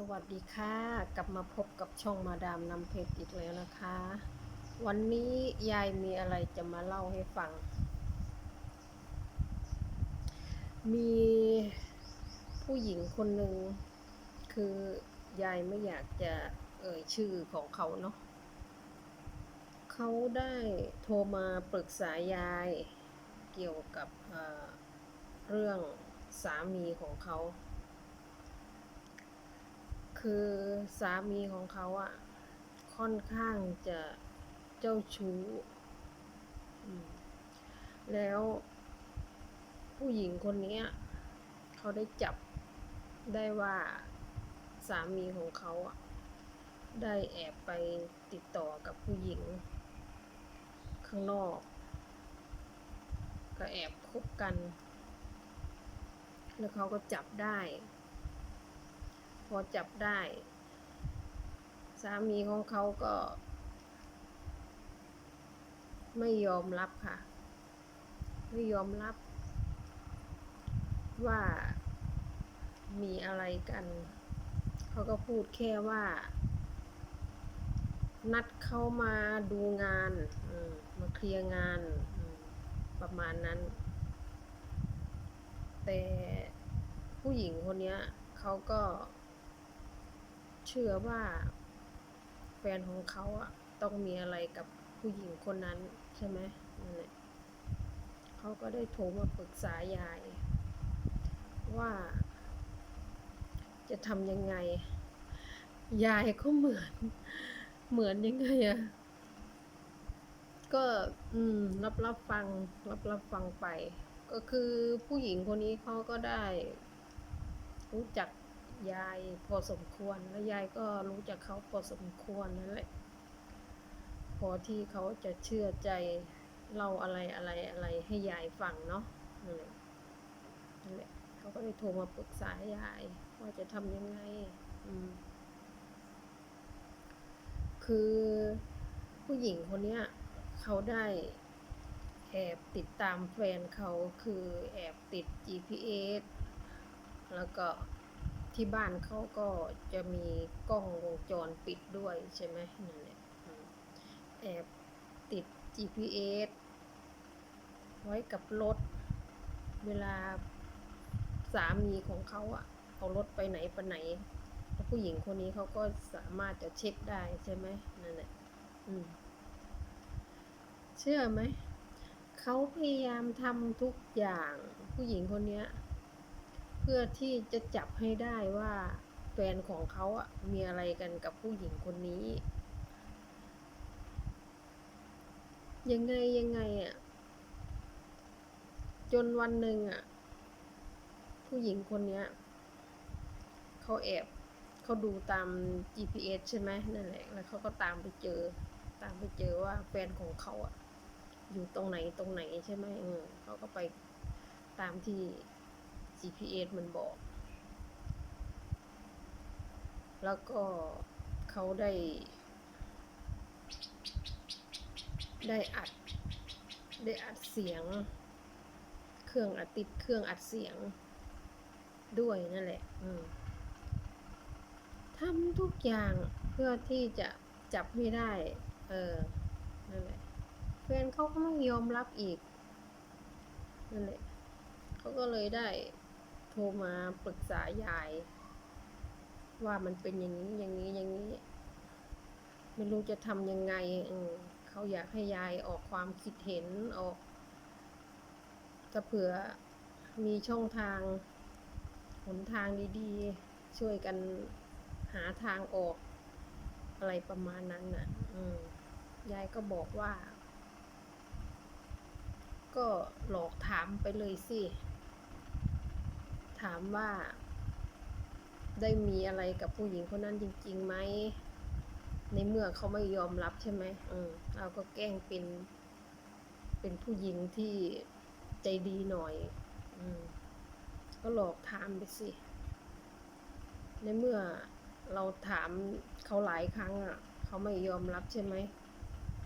สวัสดีค่ะ กลับมาพบกับช่องมาดามนำเพชรอีกแล้วนะคะ วันนี้ยายมีอะไรจะมาเล่าให้ฟัง มีผู้หญิงคนหนึ่งคือยายไม่อยากจะเอ่ยชื่อของเขาเนาะเขาได้โทรมาปรึกษายายเกี่ยวกับเเรื่องสามีของเขา คือสามีของเขาอะค่อนข้างจะเจ้าชู้ แล้วผู้หญิงคนนี้เขาได้จับได้ว่าสามีของเขาอะได้แอบไปติดต่อกับผู้หญิง ข้างนอก ก็แอบคบกัน แล้วเขาก็จับได้ พอจับได้ สามีของเขาก็ ไม่ยอมรับค่ะ ไม่ยอมรับ ว่ามีอะไรกัน เขาก็พูดแค่ว่า นัดเข้ามาดูงานมาเคลียร์งานประมาณนั้น แต่ผู้หญิงคนนี้เขาก็ เชื่อว่า แฟนของเขาอะต้องมีอะไรกับผู้หญิงคนนั้นใช่ไหมนั่นแหละเขาก็ได้โทรมาปรึกษายาย ว่า จะทำยังไง ยายก็เหมือน เหมือนยังไงอะก็ อืม รับรับฟัง รับรับฟังไป ก็คือผู้หญิงคนนี้เขาก็ได้ รู้จัก ยายพอสมควร และยายก็รู้จักเขาพอสมควรนั่นแหละพอที่เขาจะเชื่อใจเล่าอะไรอะไรอะไรให้ยายฟังเนาะนั่นแหละเขาก็เลยโทรมาปรึกษายายว่าจะทำยังไงอืมคือผู้หญิงคนเนี้ยเขาได้แอบติดตามแฟนเขาคือแอบติด GPS แล้วก็ ที่บ้านเขาก็จะมีกล้องวงจรปิดด้วยใช่ไหมนั่นแหละแอบติด GPS ไว้กับรถ เวลาสามีของเขาอะเอารถไปไหนไปไหนผู้หญิงคนนี้เขาก็สามารถจะเช็คได้ใช่ไหมนั่นแหละอืมเชื่อไหมเขาพยายามทำทุกอย่างผู้หญิงคนนี้ พื่อที่จะจับให้ได้ว่าแฟนของเขาอะมีอะไรกันกับผู้หญิงคนนี้ ยังไงยังไงอะจนวันหนึ่งอะผู้หญิงคนเนี้ยเขาแอบเขาดูตาม GPS ใช่ไหมนั่นแหละแล้วเขาก็ตามไปเจอ ตามไปเจอว่าแฟนของเขาอะอยู่ตรงไหนตรงไหนใช่ไหมเออเขาก็ไปตามที่ GPS มันบอก แล้วก็เขาได้ ได้อัด ได้อัดเสียง เครื่องอัดติดเครื่องอัดเสียง ด้วยนั่นแหละ อืมทำทุกอย่างเพื่อที่จะจับไม่ได้ เออ นั่นแหละแฟนเขาก็ไม่ยอมรับอีก นั่นแหละ เขาก็เลยได้ ทรมาปรึกษายาย ว่ามันเป็นอย่างนี้อย่างนี้อย่างนี้ ไม่รู้จะทำยังไงเขาอยากให้ยายออกความคิดเห็นออกถ้าเผื่อมีช่องทางหนทางดีๆ ช่วยกันหาทางออกอะไรประมาณนั้นน่ะยายก็บอกว่า ก็หลอกถามไปเลยสิ ถามว่า ได้มีอะไรกับผู้หญิงคนนั้นจริงๆไหม ในเมื่อเขาไม่ยอมรับใช่ไหมอืมเราก็แกล้งเป็น เป็นผู้หญิงที่ใจดีหน่อย อืม ก็หลอกถามไปสิ ในเมื่อเราถามเขาหลายครั้งอะ เขาไม่ยอมรับใช่ไหม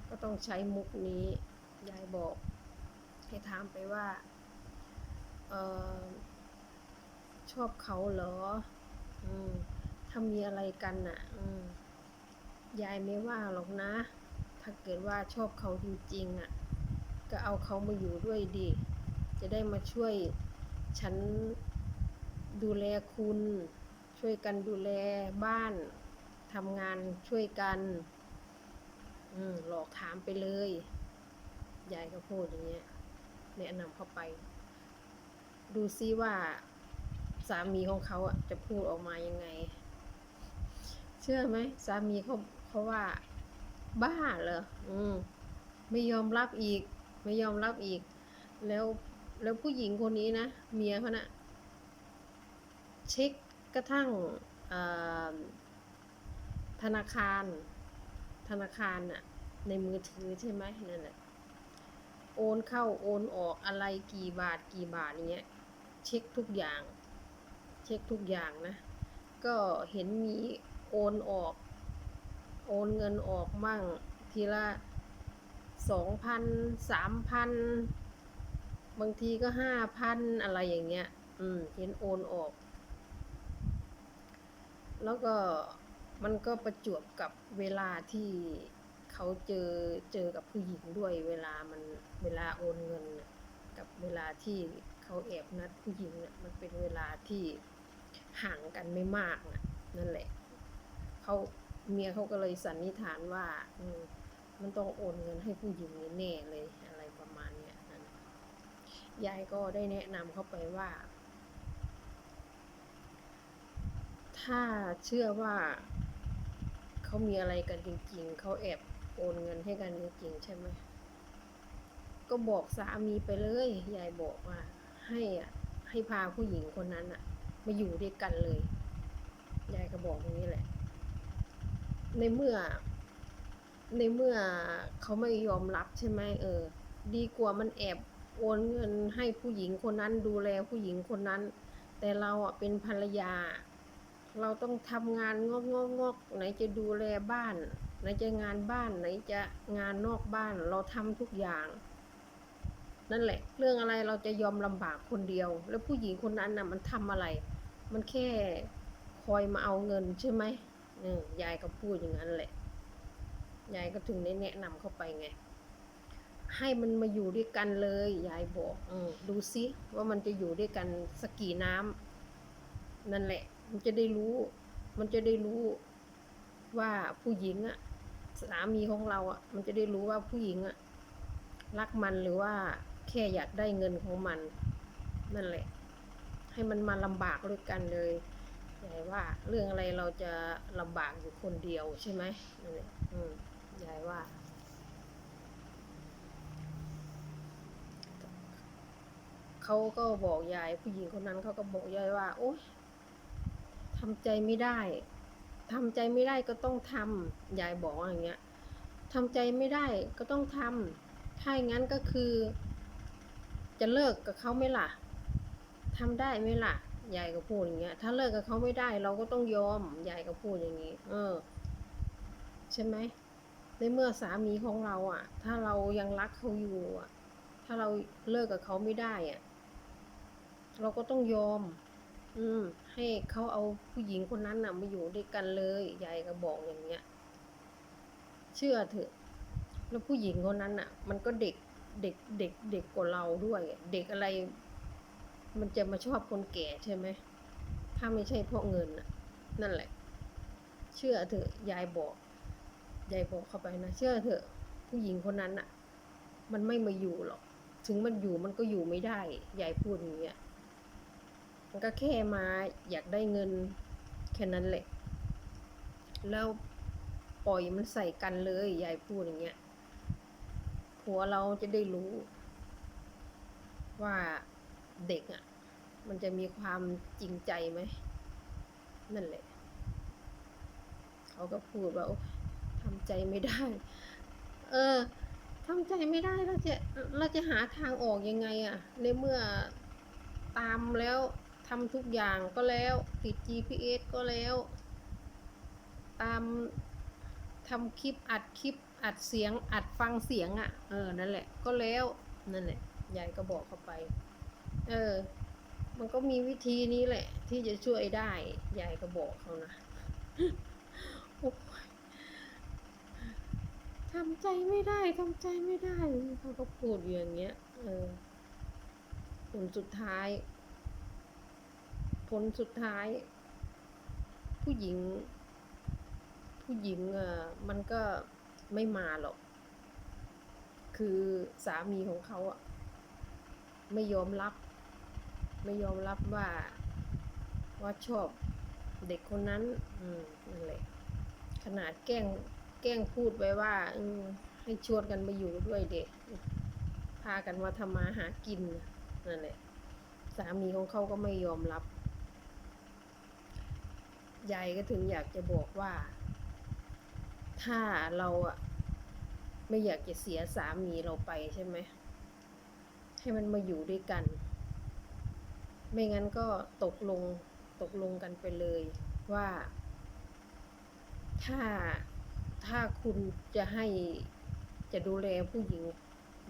ก็ต้องใช้มุกนี้ ยายบอก ให้ถามไปว่า เออ ชอบเขาเหรออืมถ้ามีอะไรกันน่ะ อืมยายไม่ว่าหรอกนะ ถ้าเกิดว่าชอบเขาจริงๆอะ ก็เอาเขามาอยู่ด้วยดิจะได้มาช่วย ฉันดูแลคุณ ช่วยกันดูแลบ้านทำงานช่วยกัน อืมหลอกถามไปเลย ยายก็พูดอย่างเงี้ยแนะนำเข้าไป ดูซิว่า สามีของเขาอะจะพูดออกมายังไง เชื่อไหมสามีเขาเขาว่า บ้าเหรออืมไม่ยอมรับอีก ไม่ยอมรับอีก แล้วแล้วผู้หญิงคนนี้นะเมียเขานะ่ะเช็คกระทั่งธนาคาร ธนาคารน่ะ ในมือถือใช่ไหมนั่นแหละโอนเข้าโอนออกอะไรกี่บาทกี่บาทอย่างเงี้ย เช็คทุกอย่าง ช็คทุกอย่างนะ ก็เห็นมีโอนออก โอนเงินออกมั่ง ทีละสองพันสามพันบางทีก็ห้าพันอะไรอย่างเงี้ย อืม เห็นโอนออก แล้วก็มันก็ประจวบกับเวลาที่เขาเจอเจอกับผู้หญิงด้วย เวลามันเวลาโอนเงินกับเวลาที่เขาแอบนัดผู้หญิงน่ะมันเป็นเวลาที่ ห่างกันไม่มากน่ะนั่นแหละเขาเมียเขาก็เลยสันนิษฐานว่าอืมันต้องโอนเงินให้ผู้หญิงแน่เลยอะไรประมาณเนี้ยนั่นยายก็ได้แนะนำเขาไปว่า ถ้าเชื่อว่าเขามีอะไรกันจริง ๆ เขาแอบโอนเงินให้กันจริงๆใช่ไหมก็บอกสามีไปเลย ยายบอกว่า ให้อะให้พาผู้หญิงคนนั้นอะ มาอยู่ด้วยกันเลย ยายก็บอกอย่างนี้แหละ ในเมื่อ ในเมื่อเขาไม่ยอมรับใช่ไหมเออ ดีกว่ามันแอบโอนเงินให้ผู้หญิงคนนั้นดูแลผู้หญิงคนนั้น แต่เราอะเป็นภรรยา เราต้องทำงานงอกงอกงอกไหนจะดูแลบ้าน ไหนจะงานบ้านไหนจะงานนอกบ้าน เราทำทุกอย่าง นั่นแหละ เรื่องอะไรเราจะยอมลำบากคนเดียว แล้วผู้หญิงคนนั้นน่ะมันทำอะไร มันแค่คอยมาเอาเงินใช่ไหมเออยายก็พูดอย่างนั้นแหละ ยายก็ถึงได้แนะนำเข้าไปไง ให้มันมาอยู่ด้วยกันเลย ยายบอกอดูซิว่ามันจะอยู่ด้วยกันสกกี่น้ำนั่นแหละ มันจะได้รู้ มันจะได้รู้ว่าผู้หญิงอะสามีของเราอะมันจะได้รู้ว่าผู้หญิงอะรักมันหรือว่า แค่อยากได้เงินของมัน นั่นแหละ ให้มันมาลำบากด้วยกันเลยยายว่าเรื่องอะไรเราจะลำบากอยู่คนเดียวใช่ไหมนั่นแหละอืมยายว่าเขาก็บอกยายผู้หญิงคนนั้นเขาก็บอกยายว่า โอ๊ยทำใจไม่ได้ทำใจไม่ได้ก็ต้องทำยายบอกอย่างเงี้ยทำใจไม่ได้ก็ต้องทำถ้าอย่างนั้นก็คือ จะเลิกกับเขาไหมล่ะทำได้ไหมล่ะยายก็พูดอย่างเงี้ย ถ้าเลิกกับเขาไม่ได้ เราก็ต้องยอมยายก็พูดอย่างนี้ เออ ใช่ไหมในเมื่อสามีของเราอะ ถ้าเรายังรักเขาอยู่อะ ถ้าเราเลิกกับเขาไม่ได้อะ เราก็ต้องยอม อืม ให้เขาเอาผู้หญิงคนนั้นน่ะมาอยู่ด้วยกันเลยยายก็บอกอย่างเงี้ย เชื่อเถอะ แล้วผู้หญิงคนนั้นน่ะ มันก็เด็ก เด็กเด็กเด็กกว่าเราด้วย เด็กอะไร มันจะมาชอบคนแก่ใช่ไหม ถ้าไม่ใช่เพราะเงินนั่นแหละ เชื่อเถอะยายบอกยายบอกเข้าไปนะ เชื่อเถอะผู้หญิงคนนั้นน่ะมันไม่มาอยู่หรอก ถึงมันอยู่มันก็อยู่ไม่ได้ยายพูดอย่างเงี้ยมันก็แค่มาอยากได้เงินแค่นั้นแหละ แล้วปล่อยมันใส่กันเลยยายพูดอย่างเงี้ย ผัวเราจะได้รู้ ว่าเด็กอะ มันจะมีความจริงใจไหม นั่นแหละ เขาก็พูดว่าทำใจไม่ได้ เออทำใจไม่ได้เราจะเราจะหาทางออกยังไงอะ ในเมื่อตามแล้วทำทุกอย่างก็แล้วติด GPS ก็แล้ว ตามทำคลิปอัดคลิป อัดเสียงอัดฟังเสียงอะ่ะ เออ นั่นแหละ ก็แล้วนั่นแหละยายก็บอกเข้าไป เออ มันก็มีวิธีนี้แหละ ที่จะช่วยได้ยายก็บอกเขานะทำใจไม่ได้ทำใจไม่ได้เขาก็พูดอย่างเงี้ย เออผลสุดท้าย ผลสุดท้าย ผู้หญิง ผู้หญิงอ่อมันก็ ไม่มาหรอก คือสามีของเขาอะไม่ยอมรับ ไม่ยอมรับว่าว่าชอบเด็กคนนั้น อืมนั่นแหละขนาดแกล้งแกล้งพูดไว้ว่า อืมให้ชวนกันมาอยู่ด้วยเด็กพากันมาทำมาหากินนั่นแหละสามีของเขาก็ไม่ยอมรับยายก็ถึงอยากจะบอกว่า ถ้าเราอะไม่อยากจะเสียสามีเราไปใช่ไหม ให้มันมาอยู่ด้วยกัน ไม่งั้นก็ตกลงตกลงกันไปเลยว่า ถ้าถ้าคุณจะให้จะดูแลผู้หญิง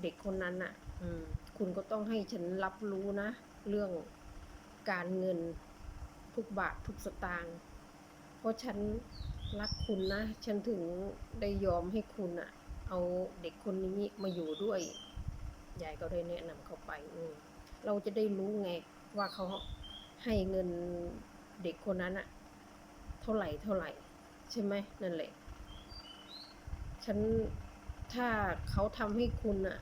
เด็กคนนั้นน่ะคุณก็ต้องให้ฉันรับรู้นะ เรื่องการเงินทุกบาททุกสตางค์เพราะฉัน รักคุณนะ ฉันถึงได้ยอมให้คุณอะเอาเด็กคนนี้มาอยู่ด้วยยายก็ได้แนะนำเขาไปอืมเราจะได้รู้ไงว่าเขาให้เงินเด็กคนนั้นอะเท่าไหร่เท่าไหร่ ใช่ไหมนั่นแหละ ฉันถ้าเขาทำให้คุณอะ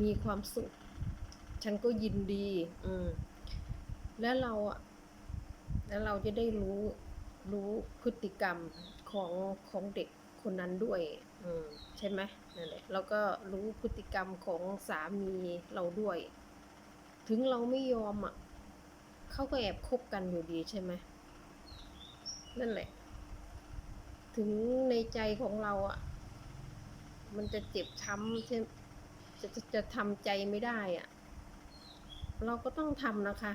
มีความสุข ฉันก็ยินดี อืม แล้วเราอะแล้วเราจะได้รู้ รู้พฤติกรรมของของเด็กคนนั้นด้วยอืมใช่ไหมนั่นแหละแล้วก็รู้พฤติกรรมของสามีเราด้วย ถึงเราไม่ยอมอะเขาก็แอบคบกันอยู่ดีใช่ไหมนั่นแหละ ถึงในใจของเราอะ มันจะเจ็บช้ำใช่จะจะจะทำใจไม่ได้อะ เราก็ต้องทำนะคะ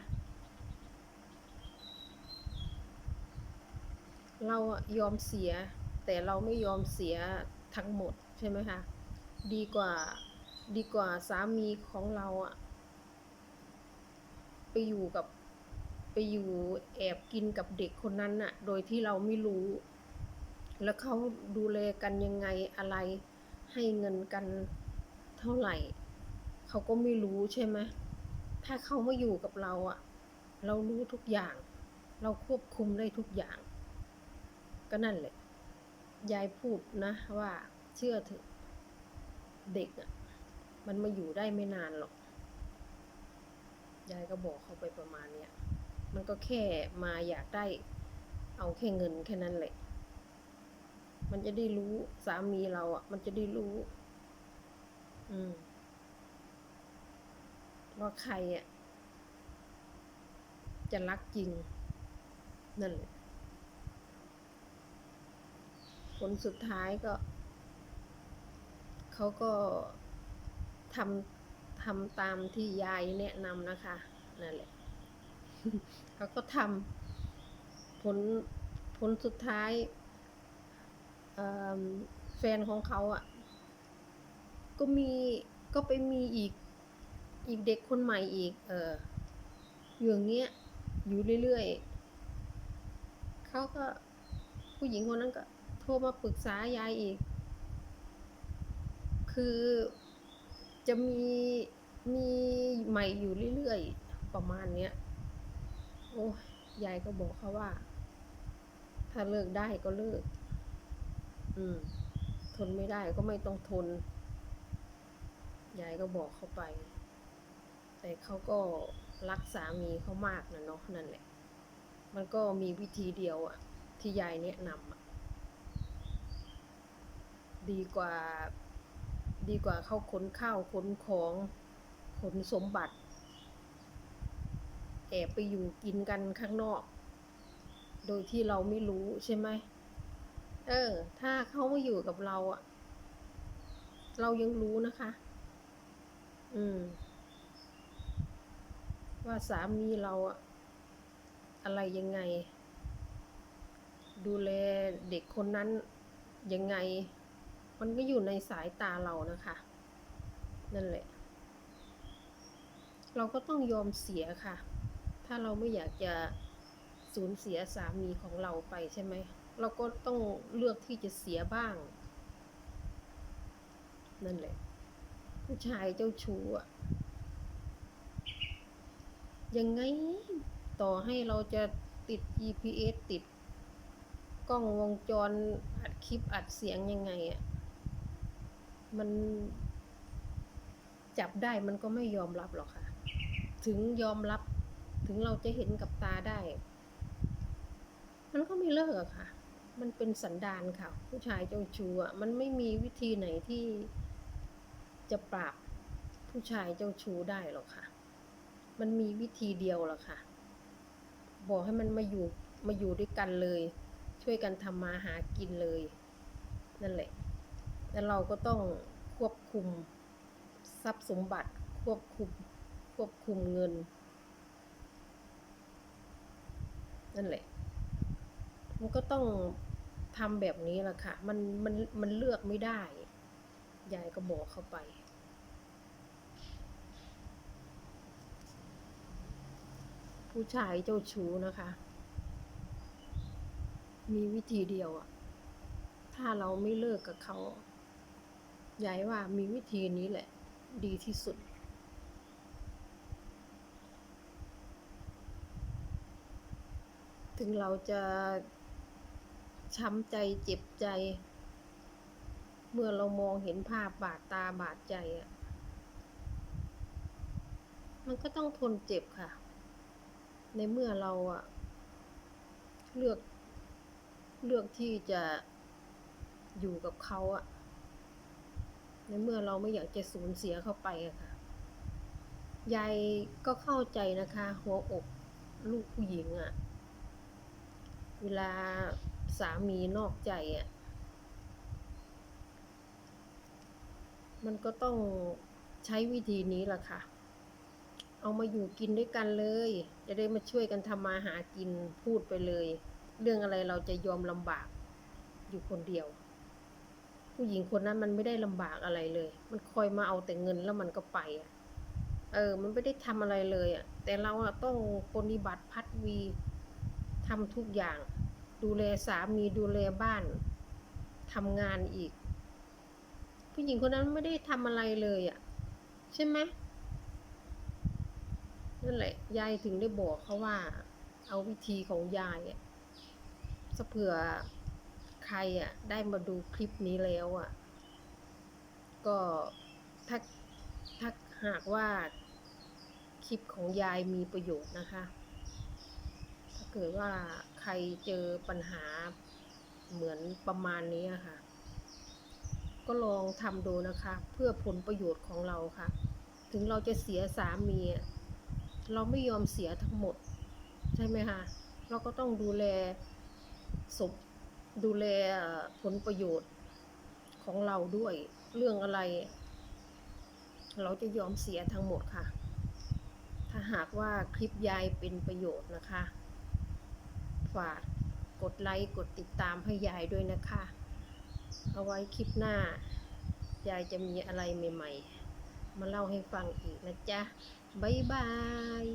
เราอะยอมเสีย แต่เราไม่ยอมเสียทั้งหมดใช่ไหมคะดีกว่าดีกว่าสามีของเราอะไปอยู่กับไปอยู่แอบกินกับเด็กคนนั้นน่ะ โดยที่เราไม่รู้ แล้วเขาดูแลกันยังไงอะไรให้เงินกันเท่าไหร่ เขาก็ไม่รู้ใช่ไหมถ้าเขามาอยู่กับเราอะเรารู้ทุกอย่าง เราควบคุมได้ทุกอย่าง ก็นั่นแหละ ยายพูดนะ ว่าเชื่อเถอะเด็กอะมันมาอยู่ได้ไม่นานหรอก ยายก็บอกเขาไปประมาณเนี้ย มันก็แค่มาอยากได้ เอาแค่เงินแค่นั้นแหละ มันจะได้รู้สามีเราอะ มันจะได้รู้ อืม ว่าใครอะ จะรักจริง นั่นแหละ ผลสุดท้ายก็ เขาก็ทำทำตามที่ยายแนะนำนะคะนั่นแหละเขาก็ทำผลผลสุดท้ายแฟนของเขาอะ่ะ ก็มีก็ไปมีอีกอีกเด็กคนใหม่อีก เอออย่างเงี้ยอยู่เรื่อยๆเขาก็ผู้หญิงคนนั้นก็ ทรมาปรึกษายายอีก คือจะมีมีใหม่อยู่เรื่อยๆ ประมาณเนี้ย โอ้ยยายก็บอกเขาว่า ถ้าเลิกได้ก็เลิก อืม ทนไม่ได้ก็ไม่ต้องทน ยายก็บอกเขาไป แต่เขาก็รักสามีเขามากนะเนาะนั่นแหละ มันก็มีวิธีเดียวอะที่ยายแนะนำอะ ดีกว่าดีกว่าเขาขนข้าวขนของขนสมบัติแอบไปอยู่กินกันข้างนอก โดยที่เราไม่รู้ใช่ไหมเออ ถ้าเขามาอยู่กับเราอะเรายังรู้นะคะ อืม ว่าสามีเราอะอะไรยังไง ดูแลเด็กคนนั้นยังไง มันก็อยู่ในสายตาเรานะคะ นั่นแหละ เราก็ต้องยอมเสียค่ะ ถ้าเราไม่อยากจะสูญเสียสามีของเราไปใช่ไหม เราก็ต้องเลือกที่จะเสียบ้าง นั่นแหละ ผู้ชายเจ้าชู้อะยังไงต่อให้เราจะติด GPS ติดกล้องวงจรอัดคลิปอัดเสียงยังไงอะ มันจับได้มันก็ไม่ยอมรับหรอกค่ะ ถึงยอมรับ ถึงเราจะเห็นกับตาได้ มันก็ไม่เลิกอะค่ะ มันเป็นสันดานค่ะ ผู้ชายเจ้าชู้อะมันไม่มีวิธีไหนที่จะปราบผู้ชายเจ้าชู้ได้หรอกค่ะ มันมีวิธีเดียวหรอกค่ะ บอกให้มันมาอยู่มาอยู่ด้วยกันเลย ช่วยกันทำมาหากินเลย นั่นแหละ แล้วเราก็ต้องควบคุมทรัพย์สมบัติควบคุมควบคุมเงิน นั่นแหละ มันก็ต้องทำแบบนี้แหละค่ะ มันมันมันเลือกไม่ได้ยายก็บอกเข้าไป ผู้ชายเจ้าชู้นะคะ มีวิธีเดียวอะถ้าเราไม่เลิกกับเขา ยายว่ามีวิธีนี้แหละ ดีที่สุด ถึงเราจะช้ำใจเจ็บใจ เมื่อเรามองเห็นภาพบาดตาบาดใจอะมันก็ต้องทนเจ็บค่ะ ในเมื่อเราอะเลือกเลือกที่จะอยู่กับเขาอะ ในเมื่อเราไม่อยากจะสูญเสียเข้าไปอะค่ะ ยายก็เข้าใจนะคะ หัวอกลูกผู้หญิงอะเวลาสามีนอกใจอะมันก็ต้องใช้วิธีนี้แหละค่ะ เอามาอยู่กินด้วยกันเลย จะได้มาช่วยกันทำมาหากินพูดไปเลย เรื่องอะไรเราจะยอมลำบากอยู่คนเดียว ผู้หญิงคนนั้นมันไม่ได้ลำบากอะไรเลย มันคอยมาเอาแต่เงินแล้วมันก็ไปอะเออ มันไม่ได้ทำอะไรเลยอะแต่เราต้องปฏิบัติพัดวีทำทุกอย่าง ดูแลสามีดูแลบ้านทำงานอีก ผู้หญิงคนนั้นไม่ได้ทำอะไรเลยอะใช่ไหมนั่นแหละ ยายถึงได้บอกเขาว่า เอาวิธีของยายอะเผื่อ ใครอะได้มาดูคลิปนี้แล้วอะก็ถ้าถ้าหากว่าคลิปของยายมีประโยชน์นะคะ ถ้าเกิดว่าใครเจอปัญหาเหมือนประมาณนี้อะค่ะ ก็ลองทำดูนะคะ เพื่อผลประโยชน์ของเราค่ะ ถึงเราจะเสียสามี เราไม่ยอมเสียทั้งหมด ใช่ไหมคะ เราก็ต้องดูแลศพ ดูแลผลประโยชน์ของเราด้วยเรื่องอะไร เราจะยอมเสียทั้งหมดค่ะ ถ้าหากว่าคลิปยายเป็นประโยชน์นะคะ ฝากกดไลค์กดติดตามให้ยายด้วยนะคะ เอาไว้คลิปหน้า ยายจะมีอะไรใหม่ ๆ มาเล่าให้ฟังอีกนะจ๊ะ บ๊ายบาย